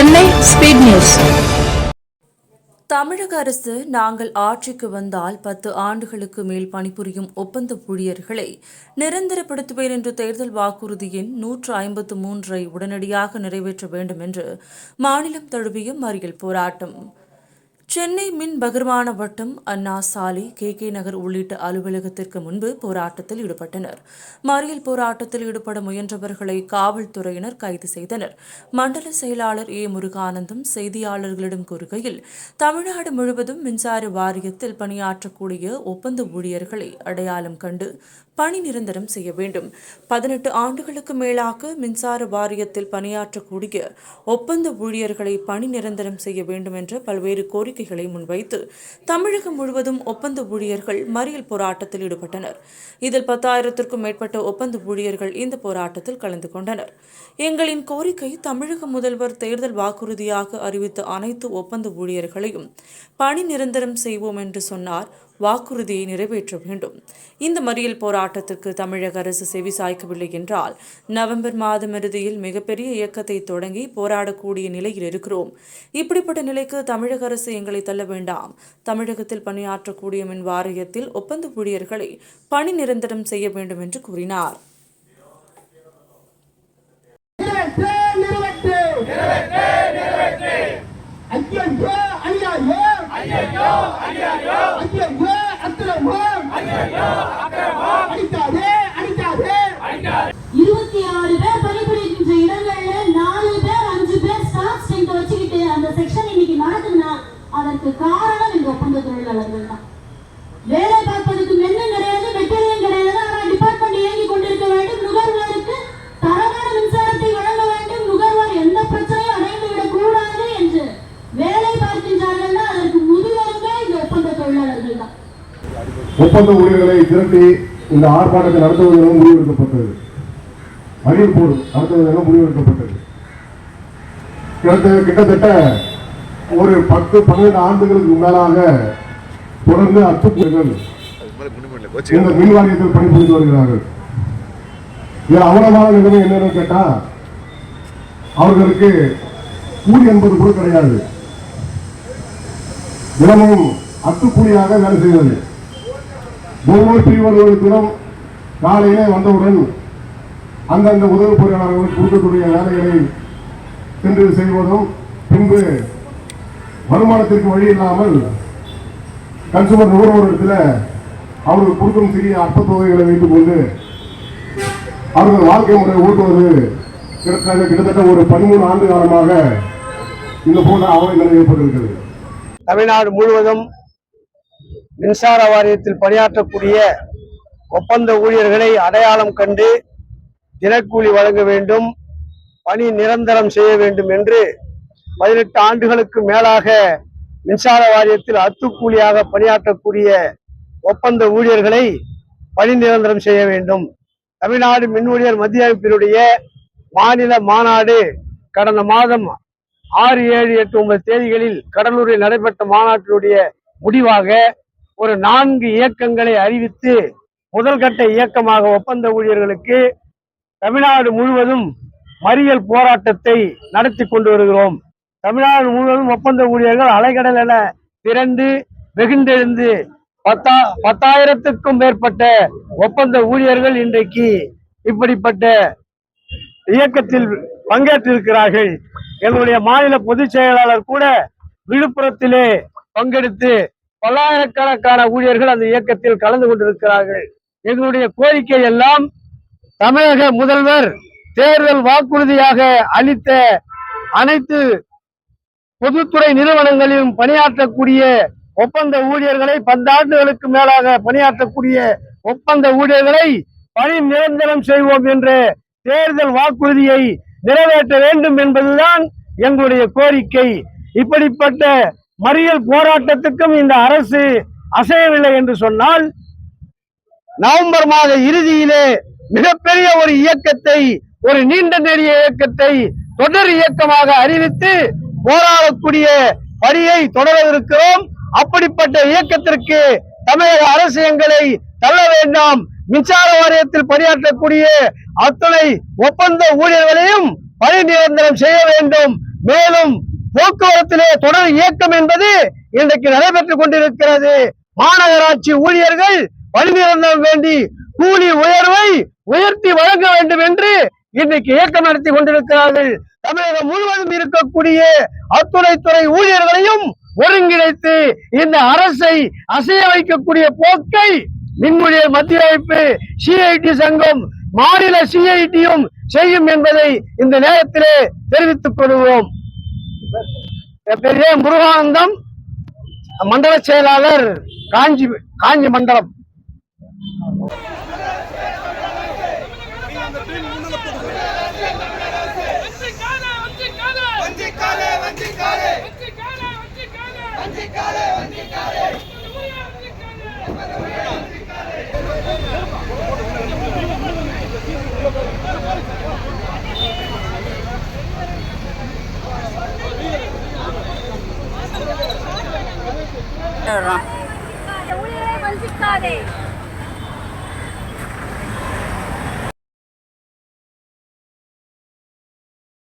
Chennai speed news தமிழக அரசு நாங்கள் ஆட்சிக்கு வந்தால் பத்து ஆண்டுகளுக்கு மேல் பணிபுரியும் ஒப்பந்த ஊழியர்களை நிரந்தரப்படுத்துவேன் என்ற தேர்தல் வாக்குறுதியின் நூற்று ஐம்பத்து மூன்றை உடனடியாக நிறைவேற்ற வேண்டும் என்று மாநிலம் தழுவிய மறியல் போராட்டம். சென்னை மின் பகிர்மான வட்டம் அண்ணா சாலை கே கே நகர் உள்ளிட்ட அலுவலகத்திற்கு முன்பு போராட்டத்தில் ஈடுபட்டனர். மறியல் போராட்டத்தில் ஈடுபட முயன்றவர்களை காவல்துறையினர் கைது செய்தனர். மண்டல செயலாளர் ஏ முருகானந்தம் செய்தியாளர்களிடம் கூறுகையில் தமிழ்நாடு முழுவதும் மின்சார வாரியத்தில் பணியாற்றக்கூடிய ஒப்பந்த ஊழியர்களை அடையாளம் கண்டு பணி நிரந்தரம் செய்ய வேண்டும். பதினெட்டு ஆண்டுகளுக்கு மேலாக மின்சார வாரியத்தில் பணியாற்றக்கூடிய ஒப்பந்த ஊழியர்களை பணி நிரந்தரம் செய்ய வேண்டும் என்ற பல்வேறு கோரிக்கை கோரிக்கைகளை முன்வைத்து தமிழகம் முழுவதும் ஒப்பந்த ஊழியர்கள் மறியல் போராட்டத்தில் ஈடுபட்டனர். இதில் பத்தாயிரத்திற்கும் மேற்பட்ட ஒப்பந்த ஊழியர்கள் இந்த போராட்டத்தில் கலந்து கொண்டனர். எங்களின் கோரிக்கை தமிழக முதல்வர் தேர்தல் வாக்குறுதியாக அறிவித்த அனைத்து ஒப்பந்த ஊழியர்களையும் பணி நிரந்தரம் செய்வோம் என்று சொன்னார் வாக்குறுதியை நிறைவேற்ற வேண்டும். இந்த மறியல் போராட்டத்திற்கு தமிழக அரசு செவி சாய்க்கவில்லை என்றால் நவம்பர் மாதம் இறுதியில் மிகப்பெரிய இயக்கத்தை தொடங்கி போராடக்கூடிய நிலையில் இருக்கிறோம். இப்படிப்பட்ட நிலைக்கு தமிழக அரசு எங்களை தள்ள வேண்டாம். தமிழகத்தில் பணியாற்றக்கூடிய மின் வாரியத்தில் ஒப்பந்த ஊழியர்களை பணி நிரந்தரம் செய்ய வேண்டும் என்று கூறினார். நிறைவேற்று, நிறைவேற்று. ஐயையோ, அநியாயம். ஐயையோ, ஒப்பந்த ஊழியர்களை திரட்டி இந்த ஆர்ப்பாட்டத்தை நடத்துவது முடிவெடுக்கப்பட்டது. மறியல் போர் முடிவெடுக்கப்பட்டது. கிட்டத்தட்ட கிட்டத்தட்ட ஒரு பத்து பன்னெண்டு ஆண்டுகளுக்கு மேலாக தொடர்ந்து அத்துப்பூர்கள் இந்த மின் வாரியத்தில் பணிபுரிந்து வருகிறார்கள். இதில் அவலமான நிலைமை என்னன்னு கேட்டா அவர்களுக்கு கூலி என்பது கூட கிடையாது. தினமும் அத்துக்கூலியாக வேலை செய்வது. ஒவ்வொரு பிரிவர்களுக்கும் காலையிலே வந்தவுடன் அந்தந்த உதவி பொறியாளர்களுக்கு கொடுக்கக்கூடிய வேலைகளை சென்று செய்வதும் பின்பு வருமானத்திற்கு வழி இல்லாமல் கன்சூமர் நுகர்வோரிடத்தில் அவர்கள் கொடுக்கும் சிறிய அற்ப தொகைகளை வைத்துக் கொண்டு அவர்கள் வாழ்க்கை முறை ஓட்டுவது கிட்டத்தட்ட கிட்டத்தட்ட ஒரு பதிமூணு ஆண்டு காலமாக இந்த போன்ற அவலை நிலை ஏற்பட்டிருக்கிறது. தமிழ்நாடு முழுவதும் மின்சார வாரியத்தில் பணியாற்றக்கூடிய ஒப்பந்த ஊழியர்களை அடையாளம் கண்டு தினக்கூலி வழங்க வேண்டும் பணி நிரந்தரம் செய்ய வேண்டும் என்று பதினெட்டு ஆண்டுகளுக்கு மேலாக மின்சார வாரியத்தில் அத்துக்கூலியாக பணியாற்றக்கூடிய ஒப்பந்த ஊழியர்களை பணி நிரந்தரம் செய்ய வேண்டும். தமிழ்நாடு மின் ஊழியர் மத்திய அமைப்பினுடைய மாநில மாநாடு கடந்த மாதம் ஆறு ஏழு எட்டு ஒன்பது தேதிகளில் கடலூரில் நடைபெற்ற மாநாட்டினுடைய முடிவாக ஒரு நான்கு இயக்கங்களை அறிவித்து முதல் கட்ட இயக்கமாக ஒப்பந்த ஊழியர்களுக்கு தமிழ்நாடு முழுவதும் மறியல் போராட்டத்தை நடத்தி கொண்டு வருகிறோம். தமிழ்நாடு முழுவதும் ஒப்பந்த ஊழியர்கள் அலைகடல் என திரண்டு வெகுண்டெழுந்து பத்தா பத்தாயிரத்துக்கும் மேற்பட்ட ஒப்பந்த ஊழியர்கள் இன்றைக்கு இப்படிப்பட்ட இயக்கத்தில் பங்கேற்றிருக்கிறார்கள். எங்களுடைய மாநில பொதுச் செயலாளர் கூட விழுப்புரத்திலே பங்கெடுத்து பல்லாயிரக்கணக்கான ஊழியர்கள் அந்த இயக்கத்தில் கலந்து கொண்டிருக்கிறார்கள். எங்களுடைய கோரிக்கை எல்லாம் தமிழக முதல்வர் தேர்தல் வாக்குறுதியாக அளித்த அனைத்து பொதுத்துறை நிறுவனங்களிலும் பணியாற்றக்கூடிய ஒப்பந்த ஊழியர்களை பத்தாண்டுகளுக்கு மேலாக பணியாற்றக்கூடிய ஒப்பந்த ஊழியர்களை பணி நிரந்தரம் செய்வோம் என்ற தேர்தல் வாக்குறுதியை நிறைவேற்ற வேண்டும் என்பதுதான் எங்களுடைய கோரிக்கை. இப்படிப்பட்ட மறியல் போராட்டத்துக்கும் இந்த அரசு அசையவில்லை என்று சொன்னால் நவம்பர் மாத இறுதியிலே மிகப்பெரிய ஒரு இயக்கத்தை ஒரு நீண்ட நெறிய இயக்கத்தை தொடர் இயக்கமாக அறிவித்து போராடக்கூடிய பணியை தொடரவிருக்கிறோம். அப்படிப்பட்ட இயக்கத்திற்கு தமிழக அரசு எங்களை தள்ள வேண்டாம். மின்சார வாரியத்தில் பணியாற்றக்கூடிய அத்தனை ஒப்பந்த ஊழியர்களையும் பணி நிரந்தரம் செய்ய வேண்டும். மேலும் போக்குவரத்திலே தொடர் இயக்கம் என்பது இன்றைக்கு நடைபெற்றுக் கொண்டிருக்கிறது. மாநகராட்சி ஊழியர்கள் பணிநிரந்தரம் வேண்டி கூலி உயர்வை உயர்த்தி வழங்க வேண்டும் என்று இன்றைக்கு இயக்கம் நடத்தி கொண்டிருக்கிறார்கள். தமிழகம் முழுவதும் இருக்கக்கூடிய அத்துறைத்துறை ஊழியர்களையும் ஒருங்கிணைத்து இந்த அரசை அசைய வைக்கக்கூடிய போக்கை மின்மொழியர் மத்திய அமைப்பு சிஐடி சங்கம் மாநில சிஐடியும் செய்யும் என்பதை இந்த நேரத்திலே தெரிவித்துக் கொள்வோம். பெரிய முருகானந்தம் மண்டல செயலாளர் காஞ்சி காஞ்சி மண்டலம். வஞ்சிக்காதே வஞ்சிக்காதே வஞ்சிக்காதே வஞ்சிக்காதே வஞ்சிக்காதே